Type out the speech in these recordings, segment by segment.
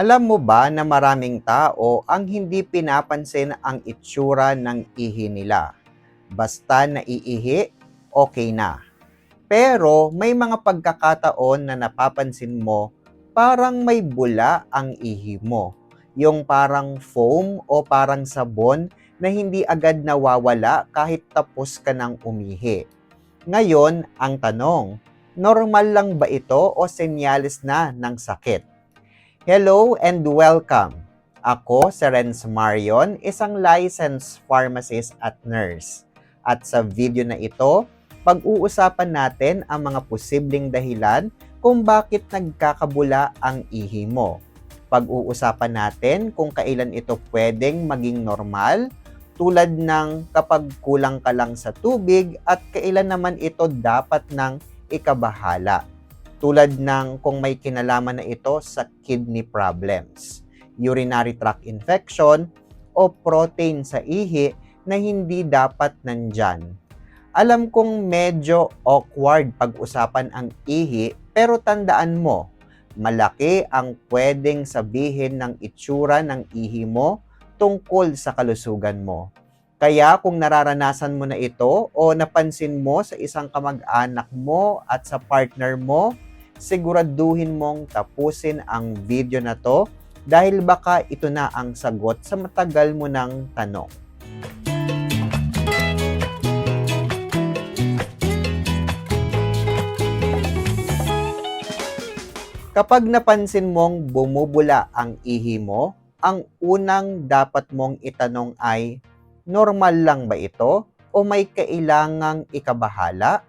Alam mo ba na maraming tao ang hindi pinapansin ang itsura ng ihi nila? Basta naiihi, okay na. Pero may mga pagkakataon na napapansin mo parang may bula ang ihi mo. Yung parang foam o parang sabon na hindi agad nawawala kahit tapos ka ng umihi. Ngayon, ang tanong, normal lang ba ito o senyales na ng sakit? Hello and welcome. Ako si Renz Marion, isang licensed pharmacist at nurse. At sa video na ito, pag-uusapan natin ang mga posibleng dahilan kung bakit nagkakabula ang ihi mo. Pag-uusapan natin kung kailan ito pwedeng maging normal, tulad ng kapag kulang ka lang sa tubig at kailan naman ito dapat nang ikabahala tulad ng kung may kinalaman na ito sa kidney problems, urinary tract infection, o protein sa ihi na hindi dapat nandyan. Alam kong medyo awkward pag-usapan ang ihi pero tandaan mo, malaki ang pwedeng sabihin ng itsura ng ihi mo tungkol sa kalusugan mo. Kaya kung nararanasan mo na ito o napansin mo sa isang kamag-anak mo at sa partner mo, siguraduhin mong tapusin ang video na to dahil baka ito na ang sagot sa matagal mo ng tanong. Kapag napansin mong bumubula ang ihi mo, ang unang dapat mong itanong ay, normal lang ba ito o may kailangang ikabahala?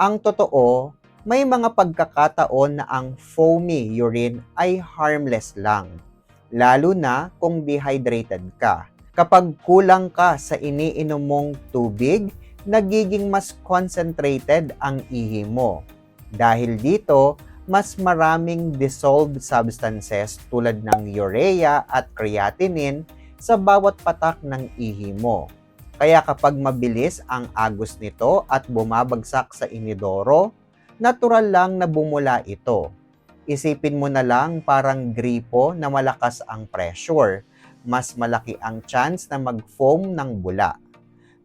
Ang totoo, may mga pagkakataon na ang foamy urine ay harmless lang, lalo na kung dehydrated ka. Kapag kulang ka sa iniinom mong tubig, nagiging mas concentrated ang ihi mo. Dahil dito, mas maraming dissolved substances tulad ng urea at creatinine sa bawat patak ng ihi mo. Kaya kapag mabilis ang agos nito at bumabagsak sa inidoro, natural lang na bumula ito. Isipin mo na lang parang gripo na malakas ang pressure. Mas malaki ang chance na mag-foam ng bula.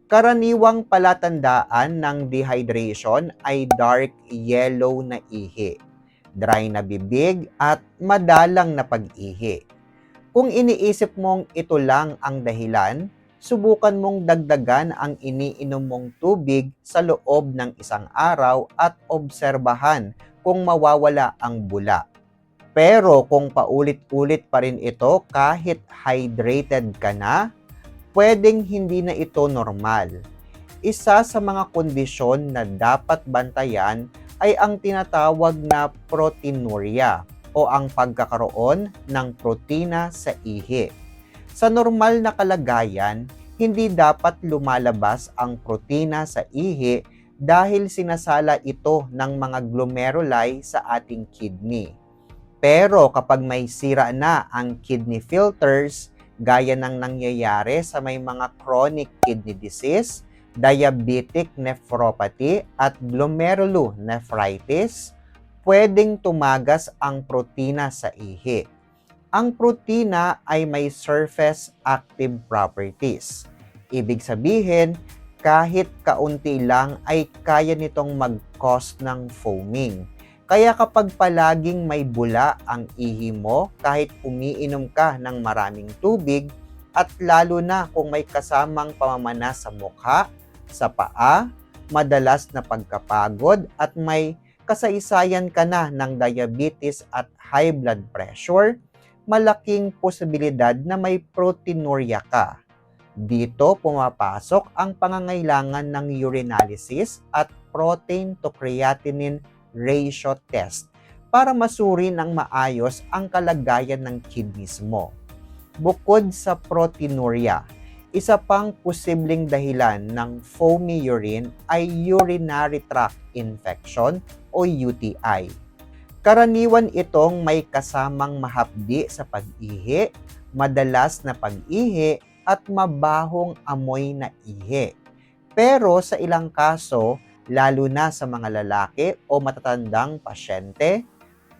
Karaniwang palatandaan ng dehydration ay dark yellow na ihi, dry na bibig at madalang na pag-ihi. Kung iniisip mong ito lang ang dahilan, subukan mong dagdagan ang iniinom mong tubig sa loob ng isang araw at obserbahan kung mawawala ang bula. Pero kung paulit-ulit pa rin ito kahit hydrated ka na, pwedeng hindi na ito normal. Isa sa mga kondisyon na dapat bantayan ay ang tinatawag na proteinuria o ang pagkakaroon ng protina sa ihi. Sa normal na kalagayan, hindi dapat lumalabas ang protina sa ihi dahil sinasala ito ng mga glomeruli sa ating kidney. Pero kapag may sira na ang kidney filters, gaya ng nangyayari sa may mga chronic kidney disease, diabetic nephropathy at glomerulonephritis, pwedeng tumagas ang protina sa ihi ang protina ay may surface active properties. Ibig sabihin, kahit kaunti lang ay kaya nitong mag-cause ng foaming. Kaya kapag palaging may bula ang ihi mo, kahit umiinom ka ng maraming tubig, at lalo na kung may kasamang pamamana sa mukha, sa paa, madalas na pagkapagod at may kasaysayan ka na ng diabetes at high blood pressure, malaking posibilidad na may proteinuria ka. Dito pumapasok ang pangangailangan ng urinalysis at protein to creatinine ratio test para masuri ng maayos ang kalagayan ng kidneys mo. Bukod sa proteinuria, isa pang posibleng dahilan ng foamy urine ay urinary tract infection o UTI Karaniwan itong may kasamang mahapdi sa pag-ihi, madalas na pag-ihi, at mabahong amoy na ihi. Pero sa ilang kaso, lalo na sa mga lalaki o matatandang pasyente,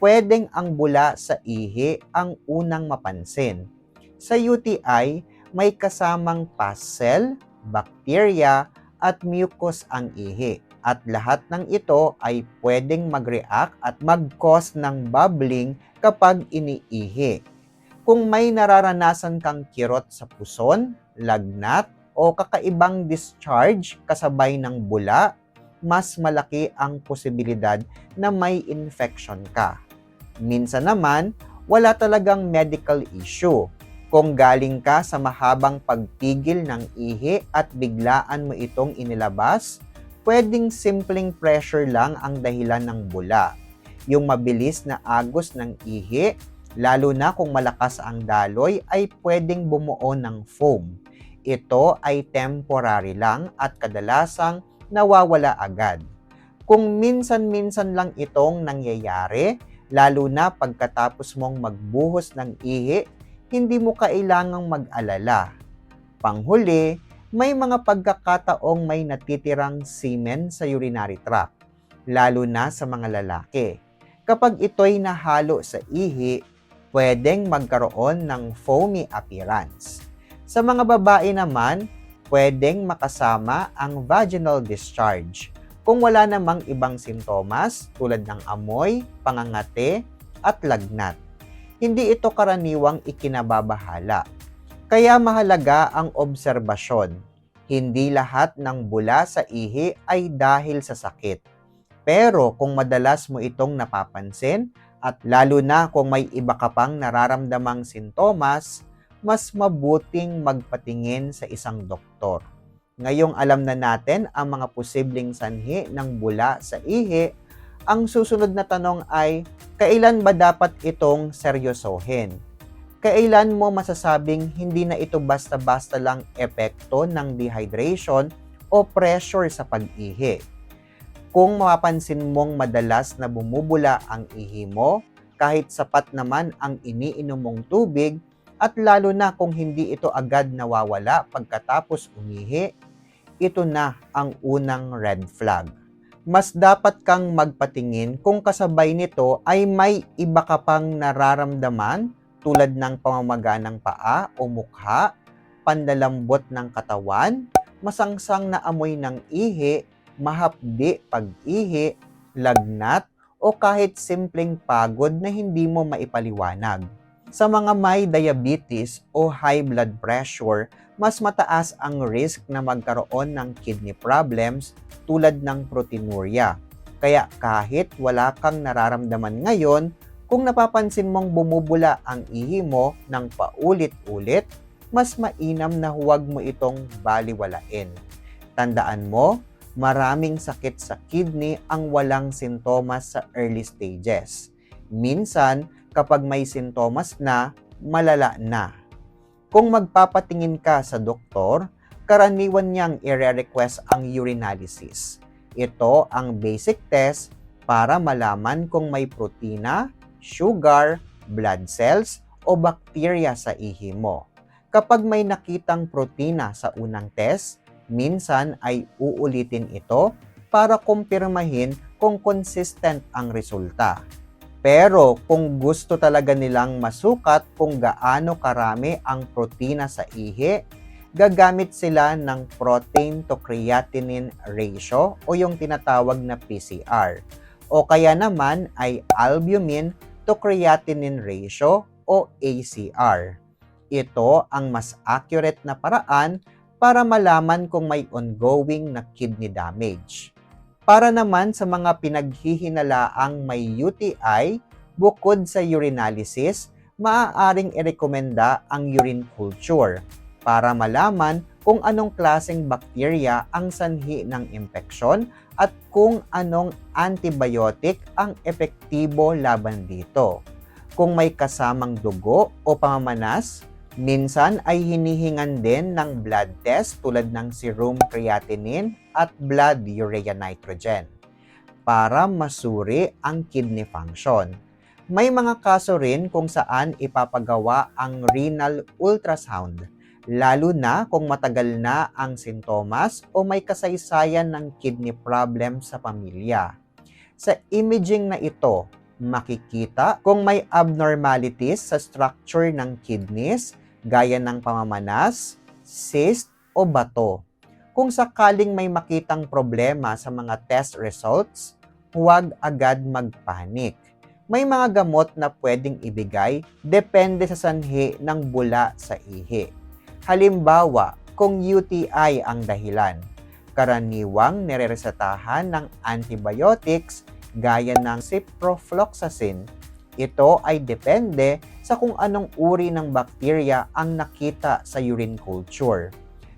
pwedeng ang bula sa ihi ang unang mapansin. Sa UTI, may kasamang pus cell, bacteria, at mucus ang ihi. At lahat ng ito ay pwedeng mag-react at mag-cause ng bubbling kapag iniihi. Kung may nararanasan kang kirot sa puson, lagnat, o kakaibang discharge kasabay ng bula, mas malaki ang posibilidad na may infection ka. Minsan naman, wala talagang medical issue. Kung galing ka sa mahabang pagpigil ng ihi at biglaan mo itong inilabas, pwedeng simpleng pressure lang ang dahilan ng bula. Yung mabilis na agos ng ihi, lalo na kung malakas ang daloy, ay pwedeng bumuo ng foam. Ito ay temporary lang at kadalasang nawawala agad. Kung minsan-minsan lang itong nangyayari, lalo na pagkatapos mong magbuhos ng ihi, hindi mo kailangang mag-alala. Panghuli, may mga pagkakataong may natitirang semen sa urinary tract, lalo na sa mga lalaki. Kapag ito'y nahalo sa ihi, pwedeng magkaroon ng foamy appearance. Sa mga babae naman, pwedeng makasama ang vaginal discharge kung wala namang ibang sintomas tulad ng amoy, pangangate, at lagnat. Hindi ito karaniwang ikinababahala kaya mahalaga ang obserbasyon. Hindi lahat ng bula sa ihi ay dahil sa sakit. Pero kung madalas mo itong napapansin at lalo na kung may iba ka pang nararamdamang sintomas, mas mabuting magpatingin sa isang doktor. Ngayong alam na natin ang mga posibleng sanhi ng bula sa ihi, ang susunod na tanong ay, kailan ba dapat itong seryosohin? Kailan mo masasabing hindi na ito basta-basta lang epekto ng dehydration o pressure sa pag-ihi. Kung mapapansin mong madalas na bumubula ang ihi mo, kahit sapat naman ang iniinom mong tubig, at lalo na kung hindi ito agad nawawala pagkatapos umihi, ito na ang unang red flag. Mas dapat kang magpatingin kung kasabay nito ay may iba ka pang nararamdaman tulad ng pamamaga ng paa o mukha, pandalambot ng katawan, masangsang na amoy ng ihi, mahapdi pag-ihi, lagnat, o kahit simpleng pagod na hindi mo maipaliwanag. Sa mga may diabetes o high blood pressure, mas mataas ang risk na magkaroon ng kidney problems tulad ng proteinuria. Kaya kahit wala kang nararamdaman ngayon, kung napapansin mong bumubula ang ihi mo ng paulit-ulit, mas mainam na huwag mo itong baliwalain. Tandaan mo, maraming sakit sa kidney ang walang sintomas sa early stages. Minsan, kapag may sintomas na, malala na. Kung magpapatingin ka sa doktor, karaniwan niyang i-request ang urinalysis. Ito ang basic test para malaman kung may protina, sugar, blood cells, o bakterya sa ihi mo. Kapag may nakitang protina sa unang test, minsan ay uulitin ito para kumpirmahin kung consistent ang resulta. Pero kung gusto talaga nilang masukat kung gaano karami ang protina sa ihi, gagamit sila ng protein to creatinine ratio o yung tinatawag na PCR. O kaya naman ay albumin to creatinine ratio o ACR. Ito ang mas accurate na paraan para malaman kung may ongoing na kidney damage. Para naman sa mga pinaghihinalaang may UTI, bukod sa urinalysis, maaaring irekomenda ang urine culture para malaman kung anong klaseng bakterya ang sanhi ng impeksyon at kung anong antibiotic ang epektibo laban dito. Kung may kasamang dugo o pamamanas, minsan ay hinihingan din ng blood test tulad ng serum creatinine at blood urea nitrogen para masuri ang kidney function. May mga kaso rin kung saan ipapagawa ang renal ultrasound lalo na kung matagal na ang sintomas o may kasaysayan ng kidney problem sa pamilya. Sa imaging na ito, makikita kung may abnormalities sa structure ng kidneys gaya ng pamamanas, cyst o bato. Kung sakaling may makitang problema sa mga test results, huwag agad magpanik. May mga gamot na pwedeng ibigay depende sa sanhi ng bula sa ihi. Halimbawa, kung UTI ang dahilan, karaniwang nireresetahan ng antibiotics gaya ng ciprofloxacin. Ito ay depende sa kung anong uri ng bakterya ang nakita sa urine culture.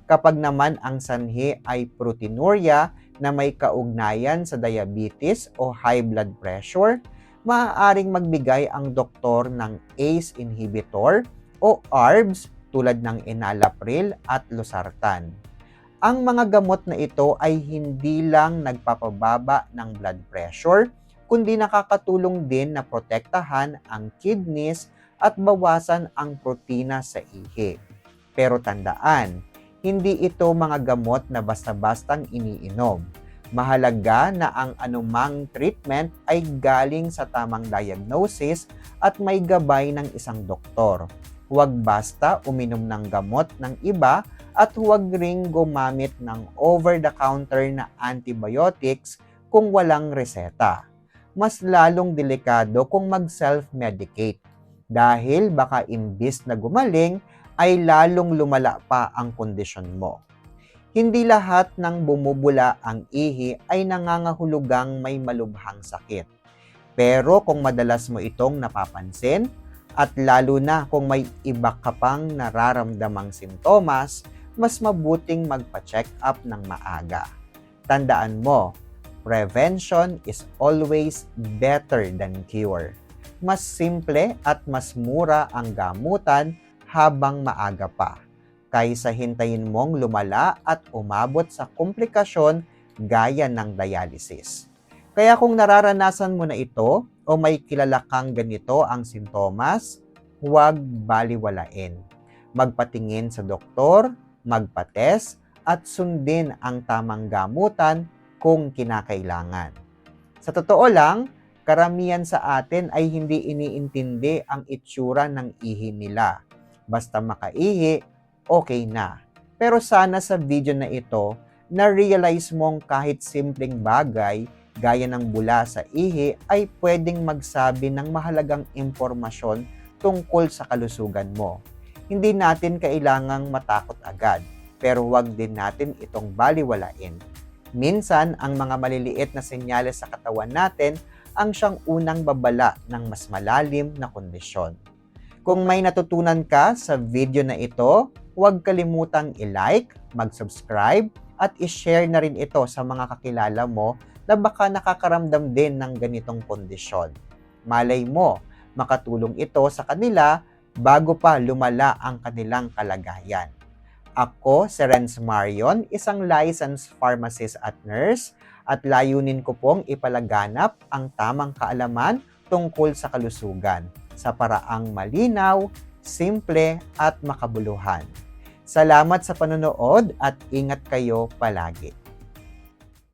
Kapag naman ang sanhi ay proteinuria na may kaugnayan sa diabetes o high blood pressure, maaaring magbigay ang doktor ng ACE inhibitor o ARBs tulad ng enalapril at losartan. Ang mga gamot na ito ay hindi lang nagpapababa ng blood pressure, kundi nakakatulong din na protektahan ang kidneys at bawasan ang protina sa ihi. Pero tandaan, hindi ito mga gamot na basta-bastang iniinom. Mahalaga na ang anumang treatment ay galing sa tamang diagnosis at may gabay ng isang doktor. Huwag basta uminom ng gamot ng iba at huwag ring gumamit ng over-the-counter na antibiotics kung walang reseta. Mas lalong delikado kung mag-self-medicate dahil baka imbis na gumaling ay lalong lumala pa ang kondisyon mo. Hindi lahat ng bumubula ang ihi ay nangangahulugang may malubhang sakit. Pero kung madalas mo itong napapansin, at lalo na kung may iba ka pang nararamdamang sintomas, mas mabuting magpa-check up ng maaga. Tandaan mo, prevention is always better than cure. Mas simple at mas mura ang gamutan habang maaga pa, kaysa hintayin mong lumala at umabot sa komplikasyon gaya ng dialysis. Kaya kung nararanasan mo na ito, o may kilala kang ganito ang sintomas, huwag baliwalain. Magpatingin sa doktor, magpates, at sundin ang tamang gamutan kung kinakailangan. Sa totoo lang, karamihan sa atin ay hindi iniintindi ang itsura ng ihi nila. Basta makaihi, okay na. Pero sana sa video na ito, na-realize mong kahit simpleng bagay gaya ng bula sa ihi ay pwedeng magsabi ng mahalagang impormasyon tungkol sa kalusugan mo. Hindi natin kailangang matakot agad, pero huwag din natin itong baliwalain. Minsan, ang mga maliliit na senyales sa katawan natin ang siyang unang babala ng mas malalim na kondisyon. Kung may natutunan ka sa video na ito, huwag kalimutang i-like, mag-subscribe, at i-share na rin ito sa mga kakilala mo na baka nakakaramdam din ng ganitong kondisyon. Malay mo, makatulong ito sa kanila bago pa lumala ang kanilang kalagayan. Ako, si Renz Marion, isang licensed pharmacist at nurse at layunin ko pong ipalaganap ang tamang kaalaman tungkol sa kalusugan sa paraang malinaw, simple at makabuluhan. Salamat sa panonood at ingat kayo palagi.